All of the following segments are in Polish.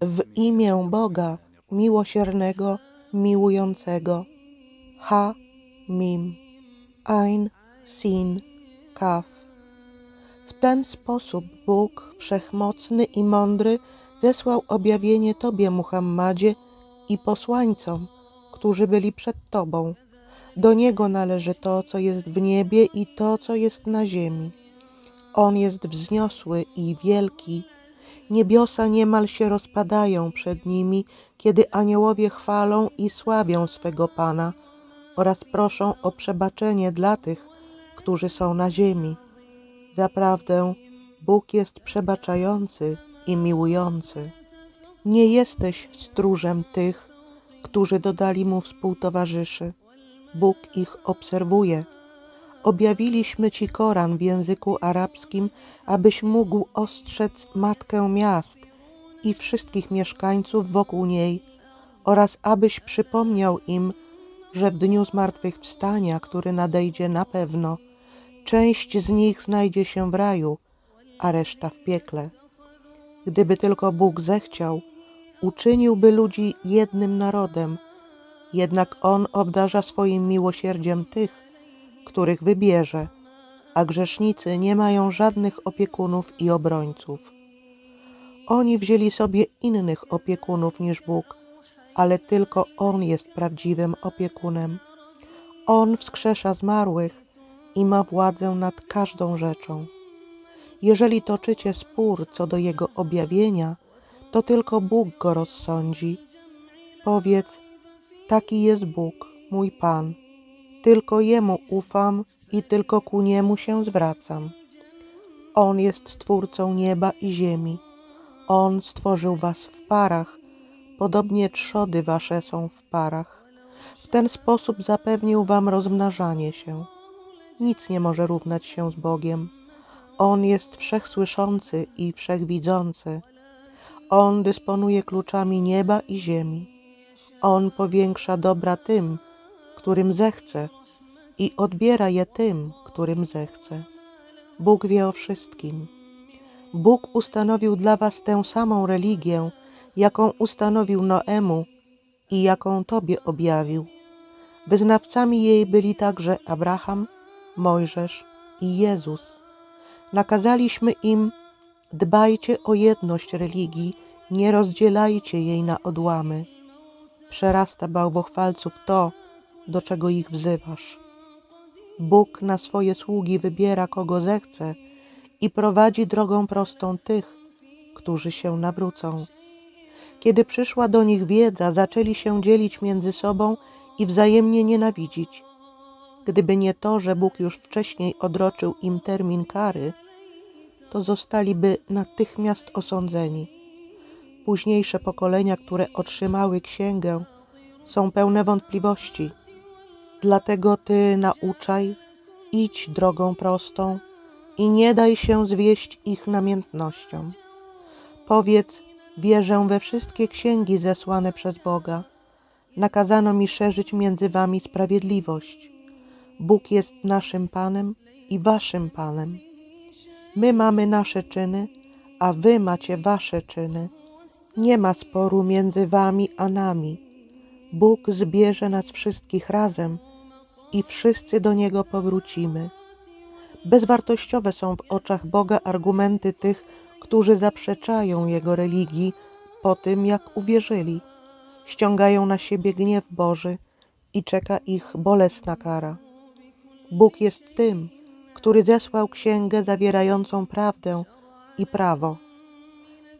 W imię Boga miłosiernego, miłującego. Ha, Mim, Ein, Sin, Kaf. W ten sposób Bóg, wszechmocny i mądry, zesłał objawienie Tobie, Muhammadzie, i posłańcom, którzy byli przed Tobą. Do Niego należy to, co jest w niebie i to, co jest na ziemi. On jest wzniosły i wielki. Niebiosa niemal się rozpadają przed Nimi, kiedy aniołowie chwalą i sławią swego Pana oraz proszą o przebaczenie dla tych, którzy są na ziemi. Zaprawdę Bóg jest przebaczający i miłujący. Nie jesteś stróżem tych, którzy dodali mu współtowarzyszy. Bóg ich obserwuje. Objawiliśmy Ci Koran w języku arabskim, abyś mógł ostrzec Matkę Miast i wszystkich mieszkańców wokół niej oraz abyś przypomniał im, że w dniu zmartwychwstania, który nadejdzie na pewno, część z nich znajdzie się w raju, a reszta w piekle. Gdyby tylko Bóg zechciał, uczyniłby ludzi jednym narodem, jednak On obdarza swoim miłosierdziem tych, których wybierze, a grzesznicy nie mają żadnych opiekunów i obrońców. Oni wzięli sobie innych opiekunów niż Bóg, ale tylko On jest prawdziwym opiekunem. On wskrzesza zmarłych i ma władzę nad każdą rzeczą. Jeżeli toczycie spór co do Jego objawienia, to tylko Bóg go rozsądzi. Powiedz, taki jest Bóg, mój Pan. Tylko Jemu ufam i tylko ku Niemu się zwracam. On jest Stwórcą nieba i ziemi. On stworzył was w parach, podobnie trzody wasze są w parach. W ten sposób zapewnił wam rozmnażanie się. Nic nie może równać się z Bogiem. On jest wszechsłyszący i wszechwidzący. On dysponuje kluczami nieba i ziemi. On powiększa dobra tym, którym zechce i odbiera je tym, którym zechce. Bóg wie o wszystkim. Bóg ustanowił dla was tę samą religię, jaką ustanowił Noemu i jaką Tobie objawił. Wyznawcami jej byli także Abraham, Mojżesz i Jezus. Nakazaliśmy im, dbajcie o jedność religii, nie rozdzielajcie jej na odłamy. Przerasta bałwochwalców to, do czego ich wzywasz. Bóg na swoje sługi wybiera kogo zechce i prowadzi drogą prostą tych, którzy się nawrócą. Kiedy przyszła do nich wiedza, zaczęli się dzielić między sobą i wzajemnie nienawidzić. Gdyby nie to, że Bóg już wcześniej odroczył im termin kary, to zostaliby natychmiast osądzeni. Późniejsze pokolenia, które otrzymały księgę, są pełne wątpliwości. Dlatego ty nauczaj, idź drogą prostą i nie daj się zwieść ich namiętnościom. Powiedz, wierzę we wszystkie księgi zesłane przez Boga. Nakazano mi szerzyć między wami sprawiedliwość. Bóg jest naszym Panem i waszym Panem. My mamy nasze czyny, a wy macie wasze czyny. Nie ma sporu między wami a nami. Bóg zbierze nas wszystkich razem i wszyscy do Niego powrócimy. Bezwartościowe są w oczach Boga argumenty tych, którzy zaprzeczają Jego religii po tym, jak uwierzyli. Ściągają na siebie gniew Boży i czeka ich bolesna kara. Bóg jest tym, który zesłał księgę zawierającą prawdę i prawo.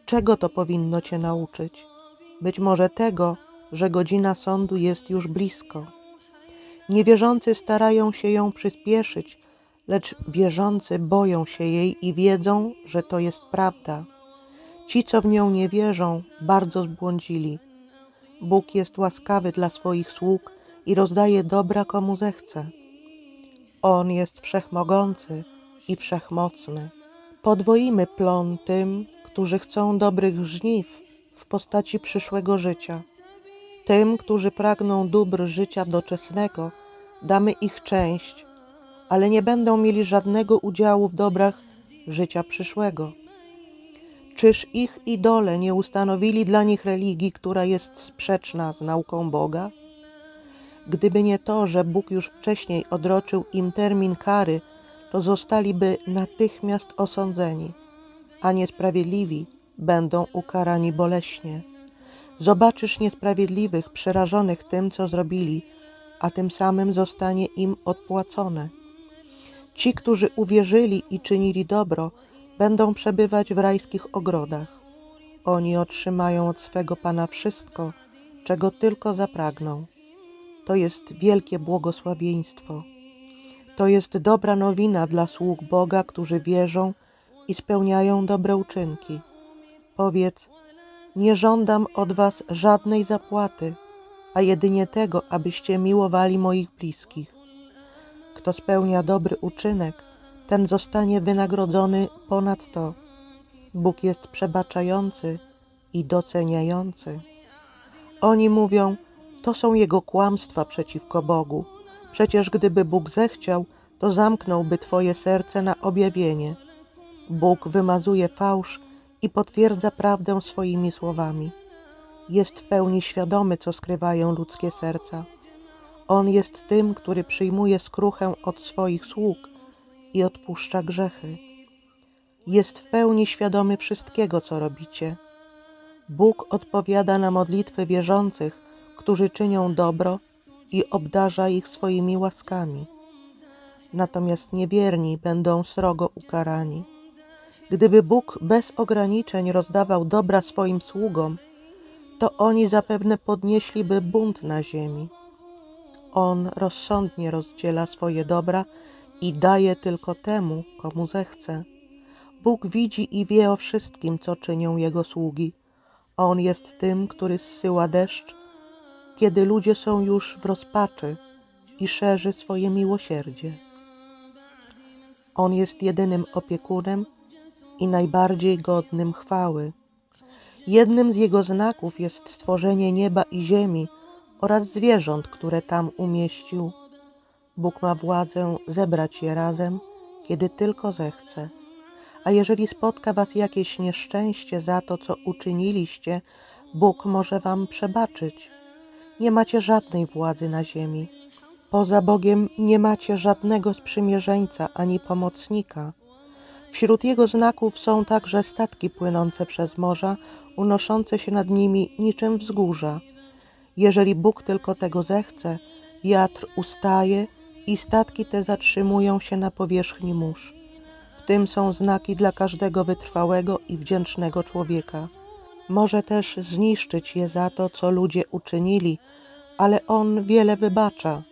Czego to powinno Cię nauczyć? Być może tego, że godzina sądu jest już blisko. Niewierzący starają się ją przyspieszyć, lecz wierzący boją się jej i wiedzą, że to jest prawda. Ci, co w nią nie wierzą, bardzo zbłądzili. Bóg jest łaskawy dla swoich sług i rozdaje dobra komu zechce. On jest wszechmogący i wszechmocny. Podwoimy plon tym, którzy chcą dobrych żniw w postaci przyszłego życia. Tym, którzy pragną dóbr życia doczesnego, damy ich część, ale nie będą mieli żadnego udziału w dobrach życia przyszłego. Czyż ich idole nie ustanowili dla nich religii, która jest sprzeczna z nauką Boga? Gdyby nie to, że Bóg już wcześniej odroczył im termin kary, to zostaliby natychmiast osądzeni, a niesprawiedliwi będą ukarani boleśnie. Zobaczysz niesprawiedliwych przerażonych tym, co zrobili, a tym samym zostanie im odpłacone. Ci, którzy uwierzyli i czynili dobro, będą przebywać w rajskich ogrodach. Oni otrzymają od swego Pana wszystko, czego tylko zapragną. To jest wielkie błogosławieństwo. To jest dobra nowina dla sług Boga, którzy wierzą i spełniają dobre uczynki. Powiedz, nie żądam od was żadnej zapłaty, a jedynie tego, abyście miłowali moich bliskich. Kto spełnia dobry uczynek, ten zostanie wynagrodzony ponad to. Bóg jest przebaczający i doceniający. Oni mówią, to są jego kłamstwa przeciwko Bogu. Przecież gdyby Bóg zechciał, to zamknąłby Twoje serce na objawienie. Bóg wymazuje fałsz i potwierdza prawdę swoimi słowami. Jest w pełni świadomy, co skrywają ludzkie serca. On jest tym, który przyjmuje skruchę od swoich sług i odpuszcza grzechy. Jest w pełni świadomy wszystkiego, co robicie. Bóg odpowiada na modlitwy wierzących, którzy czynią dobro i obdarza ich swoimi łaskami. Natomiast niewierni będą srogo ukarani. Gdyby Bóg bez ograniczeń rozdawał dobra swoim sługom, to oni zapewne podnieśliby bunt na ziemi. On rozsądnie rozdziela swoje dobra i daje tylko temu, komu zechce. Bóg widzi i wie o wszystkim, co czynią Jego sługi. On jest tym, który zsyła deszcz, kiedy ludzie są już w rozpaczy i szerzy swoje miłosierdzie. On jest jedynym opiekunem i najbardziej godnym chwały. Jednym z Jego znaków jest stworzenie nieba i ziemi oraz zwierząt, które tam umieścił. Bóg ma władzę zebrać je razem, kiedy tylko zechce. A jeżeli spotka Was jakieś nieszczęście za to, co uczyniliście, Bóg może Wam przebaczyć. Nie macie żadnej władzy na ziemi. Poza Bogiem nie macie żadnego sprzymierzeńca ani pomocnika. Wśród Jego znaków są także statki płynące przez morza, unoszące się nad nimi niczym wzgórza. Jeżeli Bóg tylko tego zechce, wiatr ustaje i statki te zatrzymują się na powierzchni mórz. W tym są znaki dla każdego wytrwałego i wdzięcznego człowieka. Może też zniszczyć je za to, co ludzie uczynili, ale On wiele wybacza.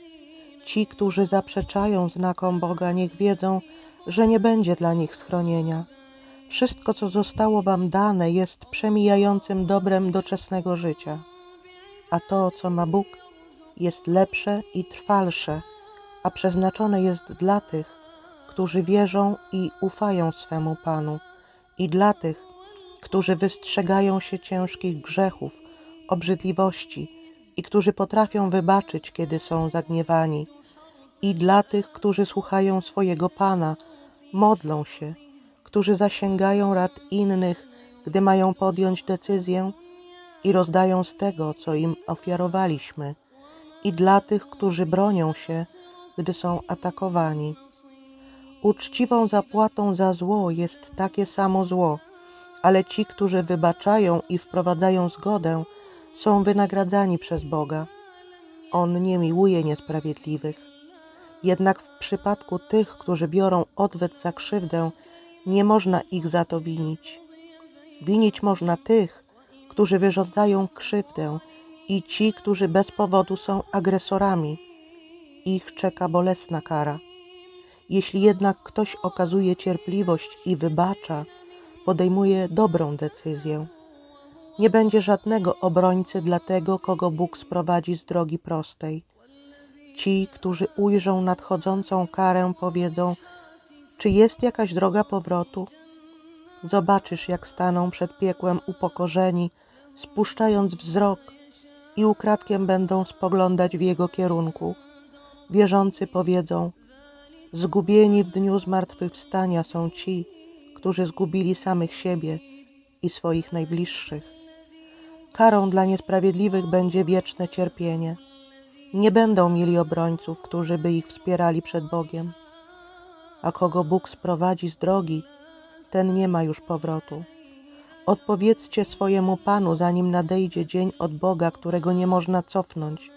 Ci, którzy zaprzeczają znakom Boga, niech wiedzą, nie będzie dla nich schronienia. Wszystko, co zostało Wam dane, jest przemijającym dobrem doczesnego życia, a to, co ma Bóg, jest lepsze i trwalsze, a przeznaczone jest dla tych, którzy wierzą i ufają swemu Panu, i dla tych, którzy wystrzegają się ciężkich grzechów, obrzydliwości i którzy potrafią wybaczyć, kiedy są zagniewani, i dla tych, którzy słuchają swojego Pana, modlą się, którzy zasięgają rad innych, gdy mają podjąć decyzję i rozdają z tego, co im ofiarowaliśmy, i dla tych, którzy bronią się, gdy są atakowani. Uczciwą zapłatą za zło jest takie samo zło, ale ci, którzy wybaczają i wprowadzają zgodę, są wynagradzani przez Boga. On nie miłuje niesprawiedliwych. Jednak w przypadku tych, którzy biorą odwet za krzywdę, nie można ich za to winić. Winić można tych, którzy wyrządzają krzywdę i ci, którzy bez powodu są agresorami. Ich czeka bolesna kara. Jeśli jednak ktoś okazuje cierpliwość i wybacza, podejmuje dobrą decyzję. Nie będzie żadnego obrońcy dla tego, kogo Bóg sprowadzi z drogi prostej. Ci, którzy ujrzą nadchodzącą karę, powiedzą: Czy jest jakaś droga powrotu? Zobaczysz, jak staną przed piekłem upokorzeni, spuszczając wzrok i ukradkiem będą spoglądać w jego kierunku. Wierzący powiedzą: Zgubieni w dniu zmartwychwstania są ci, którzy zgubili samych siebie i swoich najbliższych. Karą dla niesprawiedliwych będzie wieczne cierpienie. Nie będą mieli obrońców, którzy by ich wspierali przed Bogiem. A kogo Bóg sprowadzi z drogi, ten nie ma już powrotu. Odpowiedzcie swojemu Panu, zanim nadejdzie dzień od Boga, którego nie można cofnąć.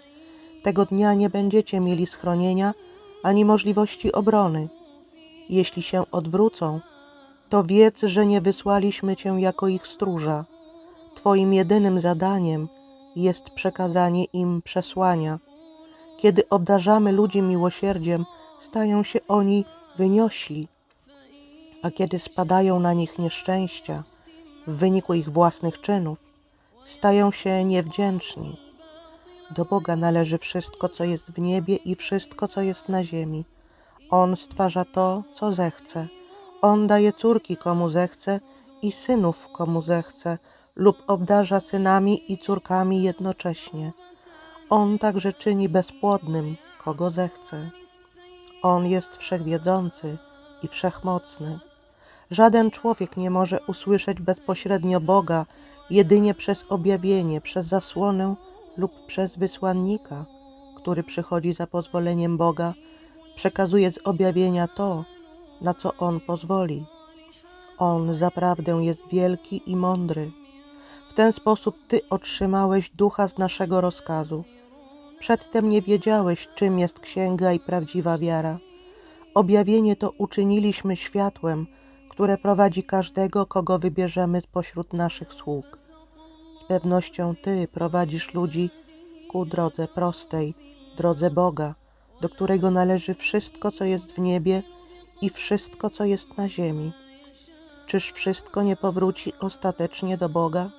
Tego dnia nie będziecie mieli schronienia ani możliwości obrony. Jeśli się odwrócą, to wiedz, że nie wysłaliśmy Cię jako ich stróża. Twoim jedynym zadaniem jest przekazanie im przesłania. Kiedy obdarzamy ludzi miłosierdziem, stają się oni wyniośli, a kiedy spadają na nich nieszczęścia w wyniku ich własnych czynów, stają się niewdzięczni. Do Boga należy wszystko, co jest w niebie i wszystko, co jest na ziemi. On stwarza to, co zechce. On daje córki komu zechce i synów komu zechce, lub obdarza synami i córkami jednocześnie. On także czyni bezpłodnym, kogo zechce. On jest wszechwiedzący i wszechmocny. Żaden człowiek nie może usłyszeć bezpośrednio Boga, jedynie przez objawienie, przez zasłonę lub przez wysłannika, który przychodzi za pozwoleniem Boga, przekazuje z objawienia to, na co On pozwoli. On zaprawdę jest wielki i mądry. W ten sposób Ty otrzymałeś ducha z naszego rozkazu. Przedtem nie wiedziałeś, czym jest księga i prawdziwa wiara. Objawienie to uczyniliśmy światłem, które prowadzi każdego, kogo wybierzemy spośród naszych sług. Z pewnością Ty prowadzisz ludzi ku drodze prostej, drodze Boga, do którego należy wszystko, co jest w niebie i wszystko, co jest na ziemi. Czyż wszystko nie powróci ostatecznie do Boga?